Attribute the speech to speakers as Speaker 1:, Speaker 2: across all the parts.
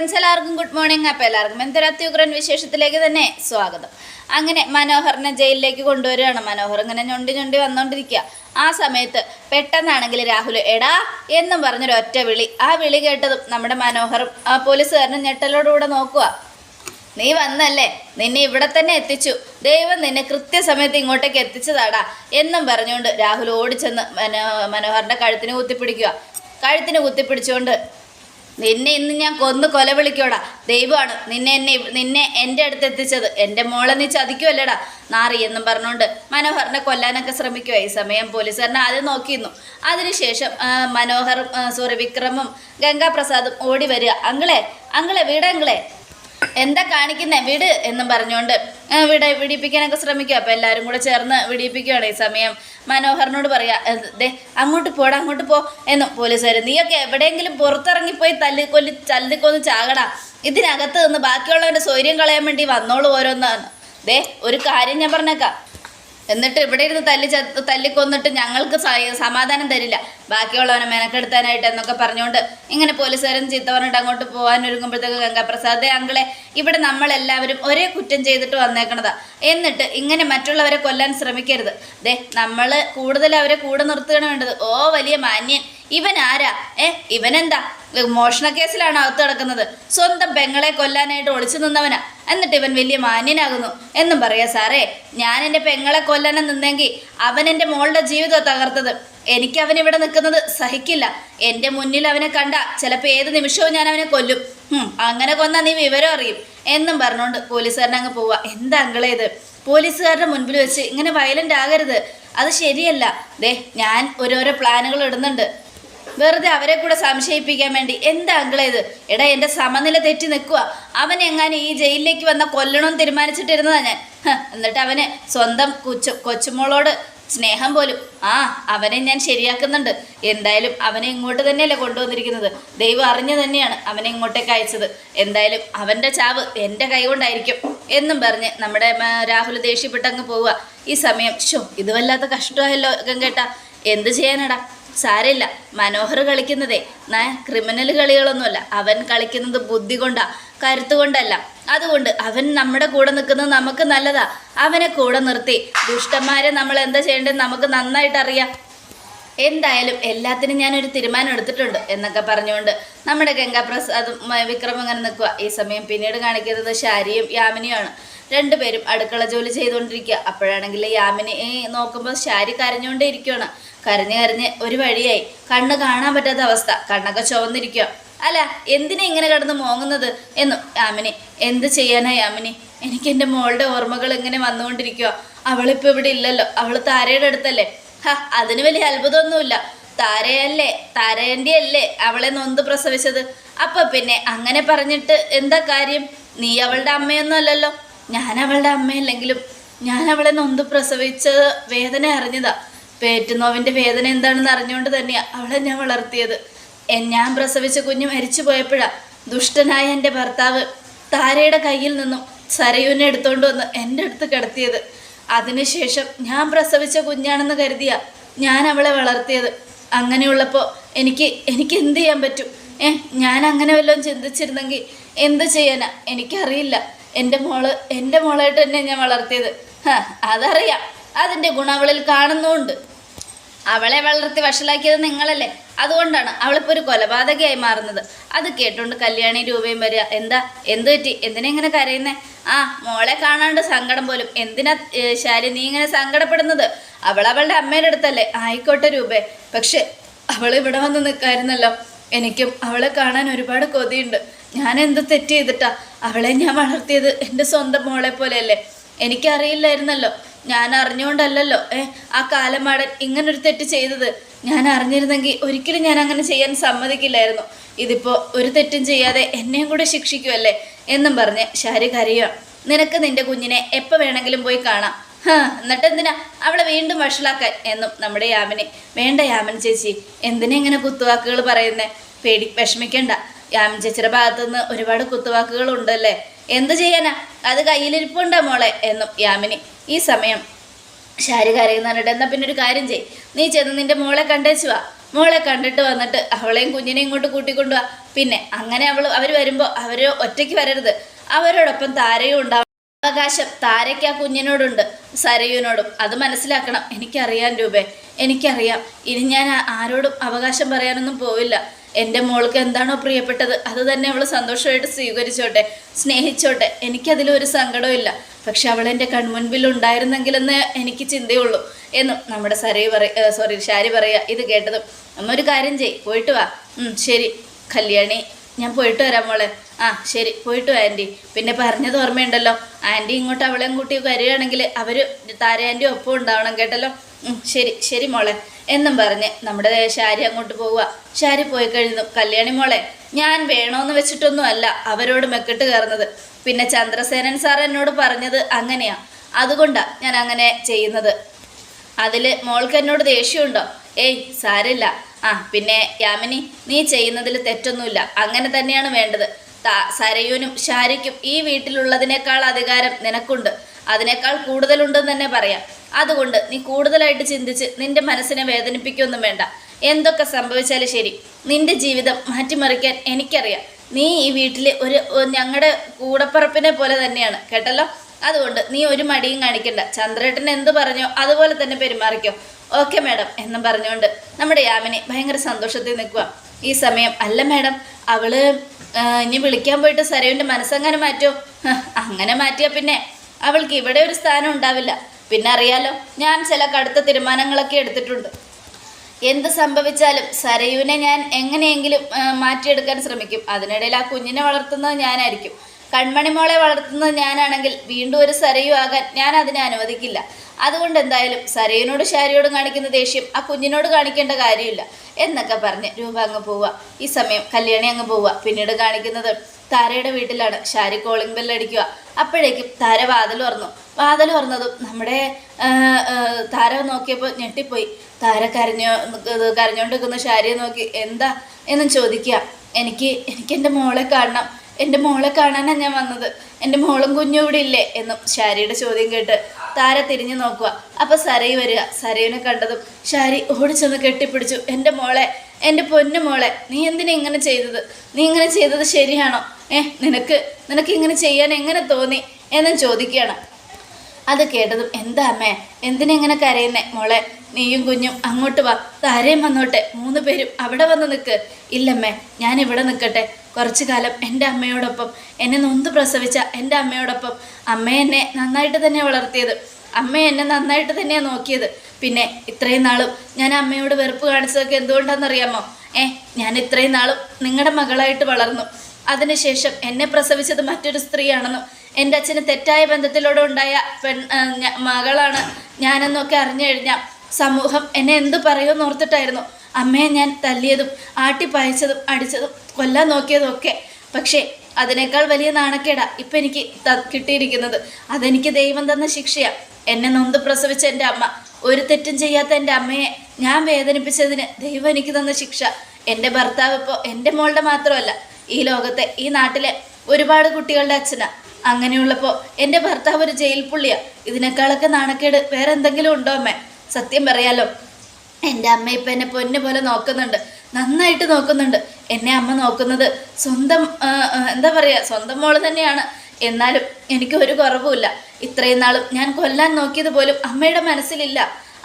Speaker 1: Friends എല്ലാവർക്കും good morning അപ്പോൾ എല്ലാവർക്കും എന്തൊരു അത്യുഗ്രൻ വിശേഷത്തിലേക്ക് തന്നെ സ്വാഗതം. അങ്ങനെ മനോഹറിനെ ജയിലിലേക്ക് കൊണ്ടുവരികയാണ്. മനോഹർ ഇങ്ങനെ ഞൊണ്ടി ഞൊണ്ടി വന്നുകൊണ്ടിരിക്കുക ആ സമയത്ത് പെട്ടെന്നാണെങ്കിൽ രാഹുൽ എടാ എന്നും പറഞ്ഞൊരു ഒറ്റ വിളി. ആ വിളി കേട്ടതും നമ്മുടെ മനോഹറും ആ പോലീസുകാരനും ഞെട്ടലോടുകൂടെ നോക്കുക. നീ വന്നല്ലേ? നിന്നെ ഇവിടെ തന്നെ എത്തിച്ചു. ദൈവം നിന്നെ കൃത്യസമയത്ത് ഇങ്ങോട്ടേക്ക് എത്തിച്ചതാടാ എന്നും പറഞ്ഞുകൊണ്ട് രാഹുൽ ഓടിച്ചെന്ന് മനോ മനോഹറിന്റെ കഴുത്തിന് കുത്തിപ്പിടിക്കുക. കഴുത്തിന് കുത്തിപ്പിടിച്ചുകൊണ്ട് നിന്നെ ഇന്ന് ഞാൻ കൊന്ന് കൊല വിളിക്കോടാ ദൈവമാണ് നിന്നെ എന്നെ നിന്നെ എന്റെ അടുത്ത് എത്തിച്ചത്. എന്റെ മോളെ നീ ചതിക്കുമല്ലേടാ നാറി എന്നും പറഞ്ഞുകൊണ്ട് മനോഹറിനെ കൊല്ലാനൊക്കെ ശ്രമിക്കുക ഈ സമയം പോലീസുകാരനെ ആദ്യം നോക്കിയിരുന്നു. അതിനുശേഷം മനോഹർ മനോഹറും ആ, സോറി വിക്രമും ഗംഗാപ്രസാദും ഓടി വരിക. അങ്ങളെ അങ്ങളെ വീടങ്ങളെ എന്താ കാണിക്കുന്നേ? വീട് എന്നും പറഞ്ഞുകൊണ്ട് വിട വിടിപ്പിക്കാനൊക്കെ ശ്രമിക്കുക അപ്പം എല്ലാവരും കൂടെ ചേർന്ന് വിടിപ്പിക്കുകയാണ് ഈ സമയം. മനോഹറിനോട് പറയാ "ഏ, ദേ അങ്ങോട്ട് പോടാ അങ്ങോട്ട് പോ എന്നും പോലീസുകാർ നീയൊക്കെ എവിടെയെങ്കിലും പുറത്തിറങ്ങിപ്പോയി തല്ലി കൊല്ലി തല്ലിക്കൊന്ന് ചാകടാ. ഇതിനകത്ത് നിന്ന് ബാക്കിയുള്ളവന്റെ സ്വൈര്യം കളയാൻ വേണ്ടി വന്നോളൂ ഓരോന്നാണ് ദേ ഒരു കാര്യം ഞാൻ പറഞ്ഞേക്കാം. എന്നിട്ട് ഇവിടെ ഇരുന്ന് തല്ലി തല്ലിക്കൊന്നിട്ട് ഞങ്ങൾക്ക് സമാധാനം തരില്ല. ബാക്കിയുള്ളവനെ മെനക്കെടുത്താനായിട്ട് എന്നൊക്കെ പറഞ്ഞുകൊണ്ട് ഇങ്ങനെ പോലീസുകാരൻ ചീത്ത പറഞ്ഞിട്ട് അങ്ങോട്ട് പോകാൻ ഒരുങ്ങുമ്പോഴത്തേക്ക് ഗംഗാപ്രസാദ് അങ്കിളെ ഇവിടെ നമ്മളെല്ലാവരും ഒരേ കുറ്റം ചെയ്തിട്ട് വന്നേക്കണതാ. എന്നിട്ട് ഇങ്ങനെ മറ്റുള്ളവരെ കൊല്ലാൻ ശ്രമിക്കരുത്. ദേ നമ്മൾ കൂടുതൽ അവരെ കൂടെ നിർത്തുകയാണ് വേണ്ടത്. ഓ വലിയ മാന്യൻ. ഇവൻ ആരാ? ഏ ഇവനെന്താ? മോഷണ കേസിലാണ് അകത്ത് കിടക്കുന്നത്. സ്വന്തം പെങ്ങളെ കൊല്ലാനായിട്ട് ഒളിച്ചു നിന്നവനാ. എന്നിട്ട് ഇവൻ വലിയ മാന്യനാകുന്നു എന്നും പറയാ സാറേ ഞാൻ എന്റെ പെങ്ങളെ കൊല്ലാനും നിന്നെങ്കിൽ അവൻ എന്റെ മോളുടെ ജീവിതം തകർത്തത്. എനിക്ക് അവൻ ഇവിടെ നിൽക്കുന്നത് സഹിക്കില്ല. എന്റെ മുന്നിൽ അവനെ കണ്ട ചിലപ്പോൾ ഏത് നിമിഷവും ഞാൻ അവനെ കൊല്ലും. അങ്ങനെ കൊന്നാൽ നീ വിവരം അറിയും എന്നും പറഞ്ഞുകൊണ്ട് പോലീസുകാരൻ അങ്ങ് പോവുക എന്താ അങ്കളെ ഇത്? പോലീസുകാരുടെ മുൻപിൽ വെച്ച് ഇങ്ങനെ വയലന്റ് ആകരുത്. അത് ശരിയല്ല. ദേ ഞാൻ ഓരോരോ പ്ലാനുകൾ ഇടുന്നുണ്ട്. വെറുതെ അവരെ കൂടെ സംശയിപ്പിക്കാൻ വേണ്ടി. എന്താ അങ്കിളെ ഇത്? എടാ എന്റെ സമനില തെറ്റി നിൽക്കുക അവൻ എങ്ങാനും ഈ ജയിലിലേക്ക് വന്ന കൊല്ലണം തീരുമാനിച്ചിട്ടിരുന്നതാ ഞാൻ. എന്നിട്ട് അവന് സ്വന്തം കൊച്ചു കൊച്ചുമോളോട് സ്നേഹം പോലും. ആ അവനെ ഞാൻ ശരിയാക്കുന്നുണ്ട്. എന്തായാലും അവനെ ഇങ്ങോട്ട് തന്നെയല്ലേ കൊണ്ടുവന്നിരിക്കുന്നത്. ദൈവം അറിഞ്ഞു തന്നെയാണ് അവനെ ഇങ്ങോട്ടേക്ക് അയച്ചത്. എന്തായാലും അവന്റെ ചാവ് എന്റെ കൈ കൊണ്ടായിരിക്കും എന്നും പറഞ്ഞ് നമ്മുടെ രാഹുൽ ദേഷ്യപ്പെട്ടങ്ങ് പോവുക. ഈ സമയം ഷോ ഇത് വല്ലാത്ത കഷ്ടമായല്ലോ ഗംഗേട്ട. എന്ത് ചെയ്യാനടാ? സാരമില്ല. മനോഹർ കളിക്കുന്നതേ. ന ക്രിമിനൽ കളികളൊന്നുമല്ല. അവൻ കളിക്കുന്നത് ബുദ്ധി കൊണ്ടാ കരുത്തു കൊണ്ടല്ല. അതുകൊണ്ട് അവൻ നമ്മുടെ കൂടെ നിൽക്കുന്നത് നമുക്ക് നല്ലതാ. അവനെ കൂടെ നിർത്തി. ദുഷ്ടന്മാരെ നമ്മൾ എന്താ ചെയ്യേണ്ടത് നമുക്ക് നന്നായിട്ട് അറിയാം. എന്തായാലും എല്ലാത്തിനും ഞാനൊരു തീരുമാനം എടുത്തിട്ടുണ്ട് എന്നൊക്കെ പറഞ്ഞുകൊണ്ട് നമ്മുടെ ഗംഗാപ്രസാദും വിക്രമും ഇങ്ങനെ നിൽക്കുക. ഈ സമയം പിന്നീട് കാണിക്കുന്നത് ശാരിയും യാമിനിയുമാണ്. രണ്ടുപേരും അടുക്കള ജോലി ചെയ്തുകൊണ്ടിരിക്കുക. അപ്പോഴാണെങ്കിൽ യാമിനി നോക്കുമ്പോൾ ശാരി കരഞ്ഞുകൊണ്ടേ ഇരിക്കുകയാണ് കരഞ്ഞ് കരഞ്ഞ് ഒരു വഴിയായി. കണ്ണ് കാണാൻ പറ്റാത്ത അവസ്ഥ. കണ്ണൊക്കെ ചുവന്നിരിക്കുക. അല്ല എന്തിനാ ഇങ്ങനെ കിടന്ന് മോങ്ങുന്നത് എന്നു യാമിനി എന്ത് ചെയ്യാനാ യാമിനി? എനിക്ക് എന്റെ മോളുടെ ഓർമ്മകൾ ഇങ്ങനെ വന്നുകൊണ്ടിരിക്കുക അവളിപ്പോൾ ഇവിടെ ഇല്ലല്ലോ. അവൾ താരയുടെ അടുത്തല്ലേ? അതിന് വലിയ അത്ഭുതമൊന്നുമില്ല. താരയല്ലേ താരേന്റെ അല്ലേ അവളെ നൊന്ത് പ്രസവിച്ചത്. അപ്പൊ പിന്നെ അങ്ങനെ പറഞ്ഞിട്ട് എന്താ കാര്യം? നീ അവളുടെ അമ്മയൊന്നും അല്ലല്ലോ. ഞാൻ അവളുടെ അമ്മയല്ലെങ്കിലും ഞാൻ അവളെ നൊന്ത് പ്രസവിച്ച വേദന അറിഞ്ഞതാ. പേറ്റുന്നോവിന്റെ വേദന എന്താണെന്ന് അറിഞ്ഞുകൊണ്ട് തന്നെയാ അവളെ ഞാൻ വളർത്തിയത്. ഞാൻ പ്രസവിച്ച കുഞ്ഞ് മരിച്ചു പോയപ്പോഴാ ദുഷ്ടനായ എന്റെ ഭർത്താവ് താരയുടെ കയ്യിൽ നിന്നും സരയുവിനെ എടുത്തോണ്ട് വന്ന് എന്റെ അടുത്ത് കിടത്തിയത്. അതിനുശേഷം ഞാൻ പ്രസവിച്ച കുഞ്ഞാണെന്ന് കരുതിയ ഞാൻ അവളെ വളർത്തിയത്. അങ്ങനെയുള്ളപ്പോൾ എനിക്ക് എനിക്ക് എന്ത് ചെയ്യാൻ പറ്റും? ഏ ഞാൻ അങ്ങനെ വല്ലതും ചിന്തിച്ചിരുന്നെങ്കിൽ എന്ത് ചെയ്യാനാ? എനിക്കറിയില്ല. എന്റെ മോൾ എന്റെ മോളായിട്ട് തന്നെ ഞാൻ വളർത്തിയത്. അതറിയാം. അതിന്റെ ഗുണം അവളിൽ കാണുന്നുമുണ്ട്. അവളെ വളർത്തി വഷളാക്കിയത് നിങ്ങളല്ലേ? അതുകൊണ്ടാണ് അവളിപ്പോൾ ഒരു കൊലപാതകയായി മാറുന്നത്. അത് കേട്ടുകൊണ്ട് കല്യാണി രൂപയും വരിക. എന്താ? എന്ത് പറ്റി? എന്തിനാ ഇങ്ങനെ കരയുന്നേ? ആ മോളെ കാണാണ്ട് സങ്കടം പോലും. എന്തിനാ ശാലി നീ ഇങ്ങനെ സങ്കടപ്പെടുന്നത്? അവൾ അവളുടെ അമ്മയുടെ അടുത്തല്ലേ. ആയിക്കോട്ടെ രൂപേ. പക്ഷെ അവൾ ഇവിടെ വന്ന് നിൽക്കായിരുന്നല്ലോ എനിക്കും അവളെ കാണാൻ ഒരുപാട് കൊതിയുണ്ട്. ഞാൻ എന്ത് തെറ്റ് ചെയ്തിട്ടാ? അവളെ ഞാൻ വളർത്തിയത് എന്റെ സ്വന്തം മോളെ പോലെയല്ലേ? എനിക്കറിയില്ലായിരുന്നല്ലോ. ഞാൻ അറിഞ്ഞുകൊണ്ടല്ലല്ലോ ഏ ആ കാലമാടൻ ഇങ്ങനൊരു തെറ്റ് ചെയ്തത്. ഞാൻ അറിഞ്ഞിരുന്നെങ്കിൽ ഒരിക്കലും ഞാൻ അങ്ങനെ ചെയ്യാൻ സമ്മതിക്കില്ലായിരുന്നു. ഇതിപ്പോൾ ഒരു തെറ്റും ചെയ്യാതെ എന്നെയും കൂടെ ശിക്ഷിക്കുമല്ലേ എന്നും പറഞ്ഞ് ശാരി കരയുക നിനക്ക് നിന്റെ കുഞ്ഞിനെ എപ്പോൾ വേണമെങ്കിലും പോയി കാണാം. എന്നിട്ട് എന്തിനാ അവളെ വീണ്ടും വഷളാക്കാൻ? എന്നും നമ്മുടെ യാമിനെ. വേണ്ട യാമൻ ചേച്ചി എന്തിനാ ഇങ്ങനെ കുത്തുവാക്കുകൾ പറയുന്നേ? പേടി വിഷമിക്കണ്ട. യാമൻ ചേച്ചിയുടെ ഭാഗത്തുനിന്ന് ഒരുപാട് കുത്തുവാക്കുകൾ ഉണ്ടല്ലേ? എന്ത് ചെയ്യാനാ? അത് കയ്യിലിരിപ്പുണ്ടാ മോളെ? എന്നും യാമിനി. ഈ സമയം ശാരി കരയെന്ന് പറഞ്ഞിട്ട് എന്നാൽ പിന്നെ ഒരു കാര്യം ചെയ് നീ ചെന്ന് നിന്റെ മോളെ കണ്ടേച്ചു വാ. മോളെ കണ്ടിട്ട് വന്നിട്ട് അവളെയും കുഞ്ഞിനെയും ഇങ്ങോട്ട് കൂട്ടിക്കൊണ്ടുവാ പിന്നെ അങ്ങനെ അവൾ അവർ വരുമ്പോൾ അവർ ഒറ്റയ്ക്ക് വരരുത്. അവരോടൊപ്പം താരയും ഉണ്ടാവും. അവകാശം താരയ്ക്ക് ആ കുഞ്ഞിനോടുണ്ട് സരയുവിനോടും. അത് മനസ്സിലാക്കണം. എനിക്കറിയാം രൂപേ എനിക്കറിയാം. ഇനി ഞാൻ ആരോടും അവകാശം പറയാനൊന്നും പോവില്ല. എന്റെ മോൾക്ക് എന്താണോ പ്രിയപ്പെട്ടത് അത് തന്നെ അവൾ സന്തോഷമായിട്ട് സ്വീകരിച്ചോട്ടെ സ്നേഹിച്ചോട്ടെ. എനിക്കതിലൊരു സങ്കടവും ഇല്ല പക്ഷെ അവൾ എന്റെ കൺമുൻപിൽ ഉണ്ടായിരുന്നെങ്കിലെന്ന് എനിക്ക് ചിന്തയുള്ളൂ എന്നും നമ്മുടെ സരി പറയ സോറി ഷാരി പറയുക ഇത് കേട്ടതും. നമ്മൊരു കാര്യം ചെയ് പോയിട്ട് വാ. ശരി. കല്യാണി ഞാൻ പോയിട്ട് വരാം മോളെ. ആ ശരി. പോയിട്ട് ആന്റി പിന്നെ പറഞ്ഞത് ഓർമ്മയുണ്ടല്ലോ. ആന്റി ഇങ്ങോട്ട് അവളെയും കൂട്ടി വരികയാണെങ്കിൽ അവർ താര ആന്റി ഒപ്പം ഉണ്ടാവണം കേട്ടല്ലോ? ശരി ശരി മോളെ. എന്നും പറഞ്ഞ് നമ്മുടെ ശാരി അങ്ങോട്ട് പോവുക. ശാരി പോയി കഴിഞ്ഞു. കല്യാണി മോളെ ഞാൻ വേണോന്ന് വെച്ചിട്ടൊന്നും അല്ല അവരോട് മെക്കിട്ട് കയറുന്നത്. പിന്നെ ചന്ദ്രസേനൻ സാർ എന്നോട് പറഞ്ഞത് അങ്ങനെയാ. അതുകൊണ്ടാണ് ഞാൻ അങ്ങനെ ചെയ്യുന്നത്. അതിൽ മോൾക്ക് എന്നോട് ദേഷ്യമുണ്ടോ? ഏയ് സാരില്ല ആ പിന്നെ യാമിനി നീ ചെയ്യുന്നതിൽ തെറ്റൊന്നുമില്ല. അങ്ങനെ തന്നെയാണ് വേണ്ടത്. സരയുനും ഷാരിക്കും ഈ വീട്ടിലുള്ളതിനേക്കാൾ അധികാരം നിനക്കുണ്ട്. അതിനേക്കാൾ കൂടുതലുണ്ടെന്ന് തന്നെ പറയാം. അതുകൊണ്ട് നീ കൂടുതലായിട്ട് ചിന്തിച്ച് നിന്റെ മനസ്സിനെ വേദനിപ്പിക്കൊന്നും വേണ്ട. എന്തൊക്കെ സംഭവിച്ചാലും ശരി. നിന്റെ ജീവിതം മാറ്റിമറിക്കാൻ എനിക്കറിയാം. നീ ഈ വീട്ടിലെ ഒരു ഞങ്ങളുടെ കൂടപ്പറപ്പിനെ പോലെ തന്നെയാണ്. കേട്ടല്ലോ? അതുകൊണ്ട് നീ ഒരു മടിയും കാണിക്കണ്ട. ചന്ദ്രേട്ടൻ എന്ത് പറഞ്ഞോ അതുപോലെ തന്നെ പെരുമാറിക്കോ. ഓക്കെ മാഡം എന്നും പറഞ്ഞുകൊണ്ട് നമ്മുടെ യാമിനി ഭയങ്കര സന്തോഷത്തിൽ നിൽക്കുക ഈ സമയം അല്ല മാഡം അവൾ ഇനി വിളിക്കാൻ പോയിട്ട് സരയുവിന്റെ മനസ്സങ്ങനെ മാറ്റോ? അങ്ങനെ മാറ്റിയാൽ പിന്നെ. അവൾക്ക് ഇവിടെ ഒരു സ്ഥാനം ഉണ്ടാവില്ല. പിന്നെ അറിയാലോ ഞാൻ ചില കടുത്ത തീരുമാനങ്ങളൊക്കെ എടുത്തിട്ടുണ്ട്. എന്ത് സംഭവിച്ചാലും സരയുവിനെ ഞാൻ എങ്ങനെയെങ്കിലും മാറ്റിയെടുക്കാൻ ശ്രമിക്കും. അതിനിടയിൽ ആ കുഞ്ഞിനെ വളർത്തുന്നത് ഞാനായിരിക്കും. കൺമണി മോളെ വളർത്തുന്നത് ഞാനാണെങ്കിൽ വീണ്ടും ഒരു സരയു ആകാൻ ഞാൻ അതിനെ അനുവദിക്കില്ല. അതുകൊണ്ട് എന്തായാലും സരയുനോട് ശാരിയോടും കാണിക്കുന്ന ദേഷ്യം ആ കുഞ്ഞിനോട് കാണിക്കേണ്ട കാര്യമില്ല എന്നൊക്കെ പറഞ്ഞ് രൂപ അങ്ങ് പോവുക. ഈ സമയം കല്യാണി അങ്ങ് പോവുക. പിന്നീട് കാണിക്കുന്നത് താരയുടെ വീട്ടിലാണ്. ശാരി കോളിംഗ് ബെല്ലടിക്കുക അപ്പോഴേക്കും താര വാതിൽ തുറന്നു. വാതിൽ തുറന്നതും നമ്മുടെ താര നോക്കിയപ്പോൾ ഞെട്ടിപ്പോയി. താര കരഞ്ഞോ കരഞ്ഞോണ്ടിരിക്കുന്ന ഷാരിയെ നോക്കി എന്താ? എന്നും ചോദിക്കുക. എനിക്ക് എനിക്ക് എന്റെ മോളെ കാണണം. എന്റെ മോളെ കാണാനാണ് ഞാൻ വന്നത്. എന്റെ മോളും കുഞ്ഞും ഇവിടെ ഇല്ലേ എന്നും ഷാരിയുടെ ചോദ്യം കേട്ട് താര തിരിഞ്ഞു നോക്കുക. അപ്പോൾ സരയു വരിക. സരയുവിനെ കണ്ടതും ഷാരി ഓടിച്ചെന്ന് കെട്ടിപ്പിടിച്ചു. എന്റെ മോളെ എന്റെ പൊന്നു മോളെ നീ എന്തിനാ ഇങ്ങനെ ചെയ്തത്? നീ ഇങ്ങനെ ചെയ്തത് ശരിയാണോ? ഏ നിനക്ക് നിനക്ക് ഇങ്ങനെ ചെയ്യാൻ എങ്ങനെ തോന്നി? എന്നും ചോദിക്കുകയാണ്. അത് കേട്ടതും എന്താ അമ്മേ എന്തിനെങ്ങനെ കരയുന്നേ? മോളെ നീയും കുഞ്ഞും അങ്ങോട്ട് വാ. താരയും വന്നോട്ടെ. മൂന്ന് പേരും അവിടെ വന്ന് നിൽക്ക് ഇല്ലമ്മേ ഞാൻ ഇവിടെ നിൽക്കട്ടെ കുറച്ചു കാലം എന്റെ അമ്മയോടൊപ്പം എന്നെ നൊന്ത് പ്രസവിച്ച എന്റെ അമ്മയോടൊപ്പം അമ്മ എന്നെ നന്നായിട്ട് തന്നെ വളർത്തിയത്. അമ്മ എന്നെ നന്നായിട്ട് തന്നെയാണ് നോക്കിയത്. പിന്നെ ഇത്രയും നാളും ഞാൻ അമ്മയോട് വെറുപ്പ് കാണിച്ചതൊക്കെ എന്തുകൊണ്ടാണെന്നറിയാമോ? ഏ ഞാൻ ഇത്രയും നാളും നിങ്ങളുടെ മകളായിട്ട് വളർന്നു. അതിനുശേഷം എന്നെ പ്രസവിച്ചത് മറ്റൊരു സ്ത്രീയാണെന്നും എന്റെ അച്ഛന് തെറ്റായ ബന്ധത്തിലൂടെ ഉണ്ടായ പെൺ മകളാണ് ഞാനെന്നൊക്കെ അറിഞ്ഞു കഴിഞ്ഞാൽ സമൂഹം എന്നെ എന്ത് പറയുമെന്ന് ഓർത്തിട്ടായിരുന്നു. അമ്മയെ ഞാൻ തല്ലിയതും ആട്ടിപ്പായച്ചതും അടിച്ചതും കൊല്ലാൻ നോക്കിയതൊക്കെ പക്ഷേ അതിനേക്കാൾ വലിയ നാണക്കേട ഇപ്പം എനിക്ക് കിട്ടിയിരിക്കുന്നത്. അതെനിക്ക് ദൈവം തന്ന ശിക്ഷയാ. എന്നെ നൊന്ത് പ്രസവിച്ച എന്റെ അമ്മ. ഒരു തെറ്റും ചെയ്യാത്ത എന്റെ അമ്മയെ ഞാൻ വേദനിപ്പിച്ചതിന് ദൈവം എനിക്ക് തന്ന ശിക്ഷ. എന്റെ ഭർത്താവ് ഇപ്പോൾ എന്റെ മോളുടെ മാത്രമല്ല ഈ ലോകത്തെ ഈ നാട്ടിലെ ഒരുപാട് കുട്ടികളുടെ അച്ഛനാ. അങ്ങനെയുള്ളപ്പോൾ എന്റെ ഭർത്താവ് ഒരു ജയിൽ പുള്ളിയാ. ഇതിനേക്കാളൊക്കെ നാണക്കേട് വേറെ എന്തെങ്കിലും ഉണ്ടോ അമ്മേ? സത്യം പറയാലോ എന്റെ അമ്മ ഇപ്പം എന്നെ പൊന്നു പോലെ നോക്കുന്നുണ്ട്. നന്നായിട്ട് നോക്കുന്നുണ്ട്. എന്നെ അമ്മ നോക്കുന്നത് സ്വന്തം എന്താ പറയുക സ്വന്തം മോൾ തന്നെയാണ്. എന്നാലും എനിക്ക് ഒരു കുറവുമില്ല. ഇത്രയും നാളും ഞാൻ കൊല്ലാൻ നോക്കിയത് പോലും അമ്മയുടെ മനസ്സിലില്ല.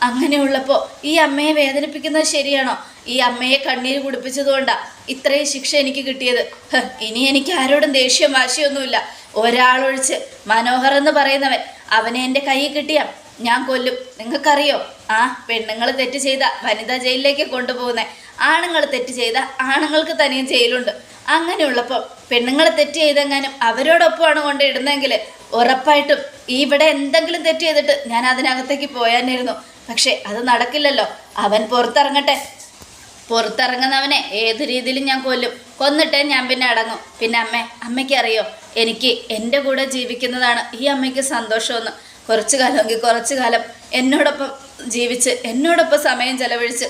Speaker 1: അങ്ങനെയുള്ളപ്പോൾ ഈ അമ്മയെ വേദനിപ്പിക്കുന്നത് ശരിയാണോ? ഈ അമ്മയെ കണ്ണീര് കുടിപ്പിച്ചതുകൊണ്ടാണ് ഇത്രയും ശിക്ഷ എനിക്ക് കിട്ടിയത്. ഇനി എനിക്ക് ആരോടും ദേഷ്യം വാശിയൊന്നുമില്ല. ഒരാളൊഴിച്ച് മനോഹർ എന്ന് പറയുന്നവൻ അവനെ എന്റെ കയ്യിൽ കിട്ടിയ ഞാൻ കൊല്ലും. നിങ്ങൾക്കറിയോ? ആ പെണ്ണുങ്ങൾ തെറ്റ് ചെയ്ത വനിതാ ജയിലിലേക്ക് കൊണ്ടുപോകുന്നത് ആണുങ്ങൾ തെറ്റ് ചെയ്ത ആണുങ്ങൾക്ക് തനിയും ജയിലുണ്ട്. അങ്ങനെയുള്ളപ്പോൾ പെണ്ണുങ്ങൾ തെറ്റ് ചെയ്തെങ്ങാനും അവരോടൊപ്പമാണ് കൊണ്ട് ഇടുന്നതെങ്കിൽ ഉറപ്പായിട്ടും ഇവിടെ എന്തെങ്കിലും തെറ്റ് ചെയ്തിട്ട് ഞാൻ അതിനകത്തേക്ക് പോയാനിരുന്നു പക്ഷേ അത് നടക്കില്ലല്ലോ. അവൻ പുറത്തിറങ്ങട്ടെ. പുറത്തിറങ്ങുന്നവനെ ഏത് രീതിയിലും ഞാൻ കൊല്ലും. കൊന്നിട്ട് ഞാൻ പിന്നെ അടങ്ങും. പിന്നെ അമ്മേ അമ്മയ്ക്ക് അറിയോ എനിക്ക് എന്റെ കൂടെ ജീവിക്കുന്നതാണ് ഈ അമ്മയ്ക്ക് സന്തോഷമെന്ന്. കുറച്ചു കാലമെങ്കിൽ കുറച്ചു കാലം എന്നോടൊപ്പം ജീവിച്ച് എന്നോടൊപ്പം സമയം ചെലവഴിച്ച്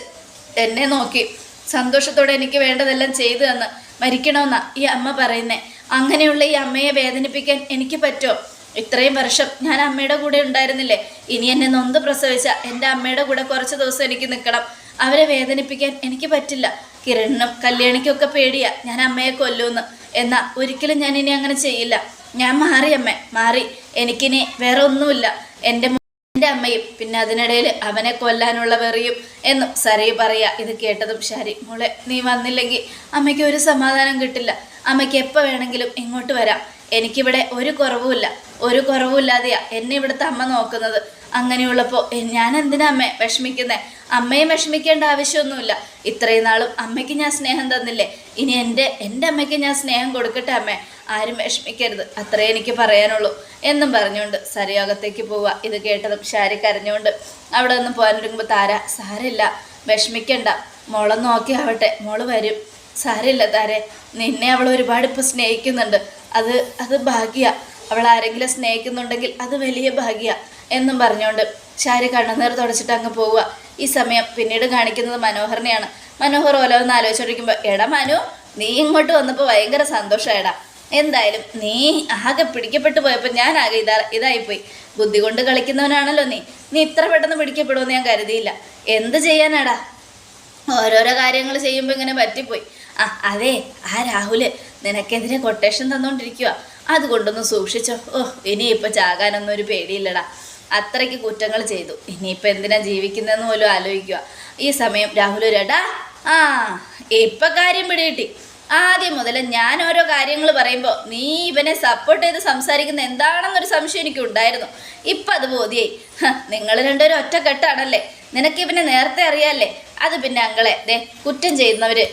Speaker 1: എന്നെ നോക്കി സന്തോഷത്തോടെ എനിക്ക് വേണ്ടതെല്ലാം ചെയ്തു തന്ന് മരിക്കണമെന്നാ ഈ അമ്മ പറയുന്നേ. അങ്ങനെയുള്ള ഈ അമ്മയെ വേദനിപ്പിക്കാൻ എനിക്ക് പറ്റുമോ? ഇത്രയും വർഷം ഞാൻ അമ്മയുടെ കൂടെ ഉണ്ടായിരുന്നില്ലേ? ഇനി എന്നെ നൊന്ത് പ്രസവിച്ച എന്റെ അമ്മയുടെ കൂടെ കുറച്ച് ദിവസം എനിക്ക് നിൽക്കണം. അവരെ വേദനിപ്പിക്കാൻ എനിക്ക് പറ്റില്ല. കിരണിനും കല്യാണിക്കൊക്കെ പേടിയാ ഞാൻ അമ്മയെ കൊല്ലുമെന്ന്. എന്നാൽ ഒരിക്കലും ഞാൻ ഇനി അങ്ങനെ ചെയ്യില്ല. ഞാൻ മാറി അമ്മ. മാറി. എനിക്കിനി വേറെ ഒന്നുമില്ല. എന്റെ എന്റെ അമ്മയും പിന്നെ അതിനിടയിൽ അവനെ കൊല്ലാനുള്ള വെറിയും എന്നും സരി പറയാ. ഇത് കേട്ടതും ശരി. മോളെ നീ വന്നില്ലെങ്കിൽ അമ്മയ്ക്ക് ഒരു സമാധാനം കിട്ടില്ല. അമ്മയ്ക്ക് എപ്പോൾ വേണമെങ്കിലും ഇങ്ങോട്ട് വരാം. എനിക്കിവിടെ ഒരു കുറവുമില്ല. ഒരു കുറവുമില്ലാതെയാ എന്നെ ഇവിടുത്തെ അമ്മ നോക്കുന്നത്. അങ്ങനെയുള്ളപ്പോൾ ഞാൻ എന്തിനാ അമ്മേ വിഷമിക്കുന്നത് അമ്മയെ വിഷമിക്കേണ്ട ആവശ്യമൊന്നുമില്ല. ഇത്രയും നാളും അമ്മയ്ക്ക് ഞാൻ സ്നേഹം തന്നില്ലേ? ഇനി എന്റെ എന്റെ അമ്മയ്ക്ക് ഞാൻ സ്നേഹം കൊടുക്കട്ടെ അമ്മേ? ആരും വിഷമിക്കരുത്. അത്രേ എനിക്ക് പറയാനുള്ളൂ. എന്നും പറഞ്ഞുകൊണ്ട് സരയോഗത്തേക്ക് പോവുക. ഇത് കേട്ടതും ശാരി കരഞ്ഞുകൊണ്ട് അവിടെ നിന്ന് പോകാനൊരുങ്ങുമ്പോൾ താര സാരമില്ല. വിഷമിക്കണ്ട. മോളെ നോക്കി ആവട്ടെ. മോൾ വരും. സാരമില്ല താരെ. നിന്നെ അവൾ ഒരുപാട് ഇപ്പോൾ സ്നേഹിക്കുന്നുണ്ട്. അത് അത് ഭാഗ്യ. അവൾ ആരെങ്കിലും സ്നേഹിക്കുന്നുണ്ടെങ്കിൽ അത് വലിയ ഭാഗ്യ. എന്നും പറഞ്ഞുകൊണ്ട് ചാരി കണ്ണുനീർ തുടച്ചിട്ട് അങ്ങ് പോവുക. ഈ സമയം പിന്നീട് കാണിക്കുന്നത് മനോഹറിനെയാണ് മനോഹർ ഓലോന്ന് ആലോചിച്ചോണ്ടിരിക്കുമ്പോൾ എടാ മനു നീ ഇങ്ങോട്ട് വന്നപ്പോൾ ഭയങ്കര സന്തോഷമായടാ എന്തായാലും നീ ആകെ പിടിക്കപ്പെട്ടു പോയപ്പോൾ ഞാൻ ആകെ ഇതാ ഇതായിപ്പോയി. ബുദ്ധി കൊണ്ട് കളിക്കുന്നവനാണല്ലോ നീ. നീ ഇത്ര പെട്ടെന്ന് പിടിക്കപ്പെടുമെന്ന് ഞാൻ കരുതിയില്ല. എന്ത് ചെയ്യാനാടാ? ഓരോരോ കാര്യങ്ങൾ ചെയ്യുമ്പോൾ ഇങ്ങനെ പറ്റിപ്പോയി. ആ അതെ ആ രാഹുൽ നിനക്കെതിരെ കൊട്ടേഷൻ തന്നുകൊണ്ടിരിക്കുക അതുകൊണ്ടൊന്ന് സൂക്ഷിച്ചോ. ഓ ഇനിയിപ്പോൾ ചാകാനൊന്നും ഒരു പേടിയില്ലടാ. അത്രയ്ക്ക് കുറ്റങ്ങൾ ചെയ്തു. ഇനിയിപ്പോൾ എന്തിനാ ജീവിക്കുന്നതെന്ന് പോലും ആലോചിക്കുക. ഈ സമയം രാഹുൽ രടാ ആ ഇപ്പം കാര്യം പിടികിട്ടി. ആദ്യം മുതൽ ഞാൻ ഓരോ കാര്യങ്ങൾ പറയുമ്പോൾ നീ ഇവനെ സപ്പോർട്ട് ചെയ്ത് സംസാരിക്കുന്ന എന്താണെന്നൊരു സംശയം എനിക്ക് ഉണ്ടായിരുന്നു ഇപ്പം അത് ബോധ്യായി. നിങ്ങൾ രണ്ടുപേരും ഒറ്റക്കെട്ടാണല്ലേ? നിനക്ക് ഇവനെ നേരത്തെ അറിയാമല്ലേ അത് പിന്നെ അങ്ങളെ ദേ കുറ്റം ചെയ്യുന്നവര്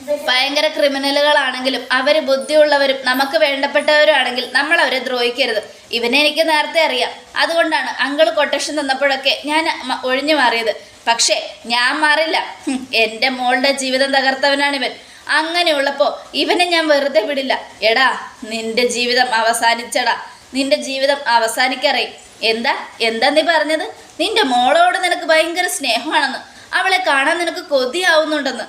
Speaker 1: ഭയങ്കര ക്രിമിനലുകളാണെങ്കിലും അവർ ബുദ്ധിയുള്ളവരും നമുക്ക് വേണ്ടപ്പെട്ടവരുമാണെങ്കിൽ നമ്മൾ അവരെ ദ്രോഹിക്കരുത്. ഇവനെ എനിക്ക് നേരത്തെ അറിയാം. അതുകൊണ്ടാണ് അങ്കിൾ കൊട്ടേഷൻ തന്നപ്പോഴൊക്കെ ഞാൻ ഒഴിഞ്ഞു മാറിയത്. പക്ഷേ ഞാൻ മാറില്ല. എന്റെ മോളുടെ ജീവിതം തകർത്തവനാണിവൻ. അങ്ങനെയുള്ളപ്പോൾ ഇവനെ ഞാൻ വെറുതെ വിടില്ല. എടാ നിന്റെ ജീവിതം അവസാനിച്ചടാ. നിന്റെ ജീവിതം അവസാനിക്കറിയും. എന്താ? എന്താ നീ പറഞ്ഞത്? നിന്റെ മോളോട് നിനക്ക് ഭയങ്കര സ്നേഹമാണെന്ന്. അവളെ കാണാൻ നിനക്ക് കൊതിയാവുന്നുണ്ടെന്ന്.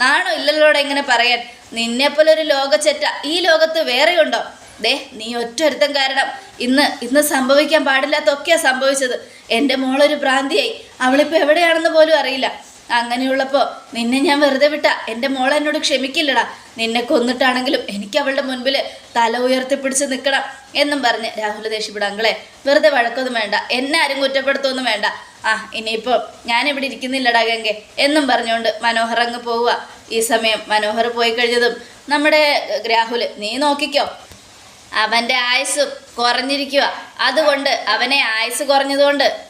Speaker 1: നാണോ ഇല്ലല്ലോടെ എങ്ങനെ പറയാൻ. നിന്നെപ്പോലെ ഒരു ലോകച്ചെറ്റ ഈ ലോകത്ത് വേറെയുണ്ടോ ദേ നീ ഒറ്റൊരുത്തം കാരണം ഇന്ന് ഇന്ന് സംഭവിക്കാൻ പാടില്ലാത്തൊക്കെയാ സംഭവിച്ചത്. എന്റെ മോളൊരു ഭ്രാന്തിയായി. അവളിപ്പോൾ എവിടെയാണെന്ന് പോലും അറിയില്ല. അങ്ങനെയുള്ളപ്പോൾ നിന്നെ ഞാൻ വെറുതെ വിട്ട. എന്റെ മോൾ എന്നോട് ക്ഷമിക്കില്ലടാ. നിന്നെ കൊന്നിട്ടാണെങ്കിലും എനിക്ക് അവളുടെ മുൻപിൽ തല ഉയർത്തിപ്പിടിച്ച് നിൽക്കണം എന്നും പറഞ്ഞ് രാഹുൽ ദേഷ്യപ്പെടാങ്കളെ വെറുതെ വഴക്കൊന്നും വേണ്ട. എന്നെ ആരും കുറ്റപ്പെടുത്തൊന്നും വേണ്ട. ആ ഇനിയിപ്പോൾ ഞാനിവിടെ ഇരിക്കുന്നില്ലടാ ഗംഗെ. എന്നും പറഞ്ഞുകൊണ്ട് മനോഹർ അങ്ങ് പോവുക. ഈ സമയം മനോഹർ പോയി കഴിഞ്ഞതും നമ്മുടെ രാഹുൽ നീ നോക്കിക്കോ. അവന്റെ ആയുസ് കുറഞ്ഞിരിക്കുക അതുകൊണ്ട് അവനെ ആയുസ് കുറഞ്ഞതുകൊണ്ട്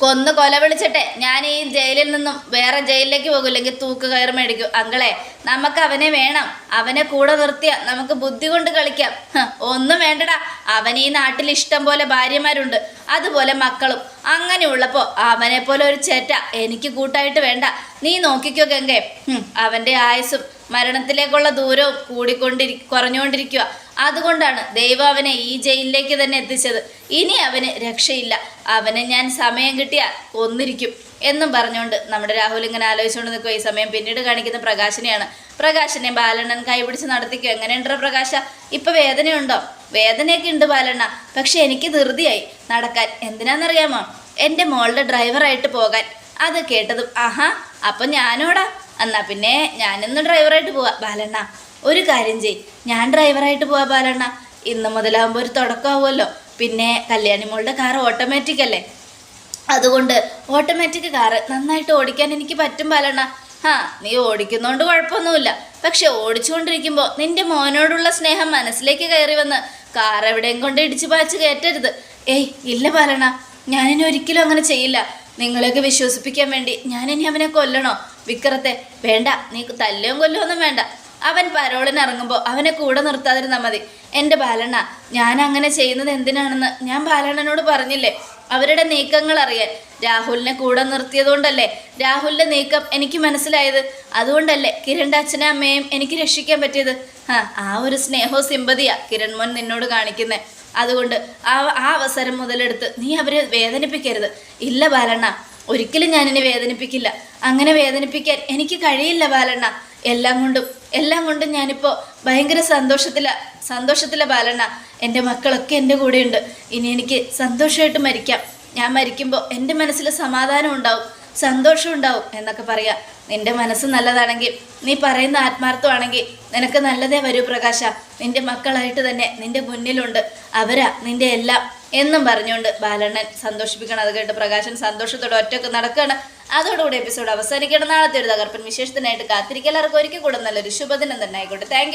Speaker 1: കൊന്ന് കൊല വിളിച്ചിട്ടെ. ഞാൻ ഈ ജയിലിൽ നിന്നും വേറെ ജയിലിലേക്ക് പോകില്ലെങ്കിൽ തൂക്ക് കയറി മേടിക്കും. അങ്കളെ നമുക്ക് അവനെ വേണം. അവനെ കൂടെ നിർത്തിയ നമുക്ക് ബുദ്ധി കൊണ്ട് കളിക്കാം. ഒന്നും വേണ്ടടാ. അവൻ ഈ നാട്ടിൽ ഇഷ്ടം പോലെ ഭാര്യമാരുണ്ട്. അതുപോലെ മക്കളും. അങ്ങനെയുള്ളപ്പോൾ അവനെ പോലെ ഒരു ചേറ്റ എനിക്ക് കൂട്ടായിട്ട് വേണ്ട. നീ നോക്കിക്കോ ഗംഗേ. അവന്റെ ആയുസ്സും മരണത്തിലേക്കുള്ള ദൂരം കൂടിക്കൊണ്ടിരി കുറഞ്ഞുകൊണ്ടിരിക്കുക. അതുകൊണ്ടാണ് ദൈവം അവനെ ഈ ജയിലിലേക്ക് തന്നെ എത്തിച്ചത്. ഇനി അവന് രക്ഷയില്ല. അവനെ ഞാൻ സമയം കിട്ടിയാൽ കൊന്നിരിക്കും എന്നും പറഞ്ഞുകൊണ്ട് നമ്മുടെ രാഹുൽ ഇങ്ങനെ ആലോചിച്ചുകൊണ്ട് നിൽക്കുക ഈ സമയം പിന്നീട് കാണിക്കുന്ന പ്രകാശനെയാണ്. പ്രകാശനെ ബാലണ്ണൻ കൈപിടിച്ച് നടത്തിക്കുക എങ്ങനെയുണ്ടോ പ്രകാശ? ഇപ്പൊ വേദനയുണ്ടോ? വേദനയൊക്കെ ഉണ്ട് ബാലണ്ണ. പക്ഷെ എനിക്ക് ധൃതിയായി നടക്കാൻ. എന്തിനാണെന്നറിയാമോ എന്റെ മോളുടെ ഡ്രൈവറായിട്ട് പോകാൻ. അത് കേട്ടതും ആഹാ അപ്പം ഞാനോടാ എന്നാ പിന്നെ ഞാനിന്ന് ഡ്രൈവറായിട്ട് പോവാം. ബാലണ്ണ ഒരു കാര്യം ചെയ് ഞാൻ ഡ്രൈവറായിട്ട് പോവാം ബാലണ്ണ. ഇന്ന് മുതലാകുമ്പോൾ ഒരു തുടക്കമാവുമല്ലോ. പിന്നെ കല്യാണി മോളുടെ കാർ ഓട്ടോമാറ്റിക് അല്ലേ? അതുകൊണ്ട് ഓട്ടോമാറ്റിക് കാറ് നന്നായിട്ട് ഓടിക്കാൻ എനിക്ക് പറ്റും ബാലണ്ണ. ആ നീ ഓടിക്കുന്നതുകൊണ്ട് കുഴപ്പമൊന്നുമില്ല. പക്ഷെ ഓടിച്ചുകൊണ്ടിരിക്കുമ്പോൾ നിന്റെ മോനോടുള്ള സ്നേഹം മനസ്സിലേക്ക് കയറി വന്ന് കാർ എവിടെയും കൊണ്ട് ഇടിച്ചു പാച്ച് കയറ്റരുത്. ഏയ് ഇല്ല ബാലണ്ണ. ഞാനിനി ഒരിക്കലും അങ്ങനെ ചെയ്യില്ല. നിങ്ങളെയൊക്കെ വിശ്വസിപ്പിക്കാൻ വേണ്ടി ഞാനിനി അവനെ കൊല്ലണോ? വിക്രത്തെ വേണ്ട നീ തല്ലയും കൊല്ലൊന്നും വേണ്ട. അവൻ പരോളിന് ഇറങ്ങുമ്പോൾ അവനെ കൂടെ നിർത്താതിരുന്നാൽ മതി. എന്റെ ബാലണ്ണ ഞാൻ അങ്ങനെ ചെയ്യുന്നത് എന്തിനാണെന്ന് ഞാൻ ബാലണ്ണനോട് പറഞ്ഞില്ലേ? അവരുടെ നീക്കങ്ങൾ അറിയാൻ. രാഹുലിനെ കൂടെ നിർത്തിയതുകൊണ്ടല്ലേ? രാഹുലിന്റെ നീക്കം എനിക്ക് മനസ്സിലായത്. അതുകൊണ്ടല്ലേ കിരണിന്റെ അച്ഛനും അമ്മയും എനിക്ക് രക്ഷിക്കാൻ പറ്റിയത്? ആ ആ ഒരു സ്നേഹവും സിമ്പതിയാണ് കിരൺ മോൻ നിന്നോട് കാണിക്കുന്നത് അതുകൊണ്ട് ആ ആ അവസരം മുതലെടുത്ത് നീ അവരെ വേദനിപ്പിക്കരുത്. ഇല്ല ബാലണ്ണ ഒരിക്കലും ഞാനിനെ വേദനിപ്പിക്കില്ല. അങ്ങനെ വേദനിപ്പിക്കാൻ എനിക്ക് കഴിയില്ല ബാലണ്ണ. എല്ലാം കൊണ്ടും എല്ലാം കൊണ്ടും ഞാനിപ്പോൾ ഭയങ്കര സന്തോഷത്തില സന്തോഷത്തില ബാലണ്ണ. എന്റെ മക്കളൊക്കെ എന്റെ കൂടെയുണ്ട്. ഇനി എനിക്ക് സന്തോഷമായിട്ട് മരിക്കാം. ഞാൻ മരിക്കുമ്പോൾ എന്റെ മനസ്സിൽ സമാധാനം ഉണ്ടാവും സന്തോഷം ഉണ്ടാവും എന്നൊക്കെ പറയാം. നിന്റെ മനസ്സ് നല്ലതാണെങ്കിൽ നീ പറയുന്ന ആത്മാർത്ഥമാണെങ്കിൽ നിനക്ക് നല്ലതേ വരൂ പ്രകാശ. നിന്റെ മക്കളായിട്ട് തന്നെ നിന്റെ മുന്നിലുണ്ട്. അവരാ നിന്റെ എല്ലാം എന്നും പറഞ്ഞുകൊണ്ട് ബാലണ്ണൻ സന്തോഷിപ്പിക്കണം. അത് കേട്ട് പ്രകാശൻ സന്തോഷത്തോടെ ഒറ്റയ്ക്ക് നടക്കുകയാണ്. അതോടുകൂടി എപ്പിസോഡ് അവസാനിക്കണം നാളത്തെ ഒരു തകർപ്പൻ വിശേഷത്തിനായിട്ട് കാത്തിരിക്കലാർക്ക് ഒരിക്കൽ കൂടെ നല്ലൊരു ശുഭദിനം തന്നെ ആയിക്കോട്ടെ. താങ്ക്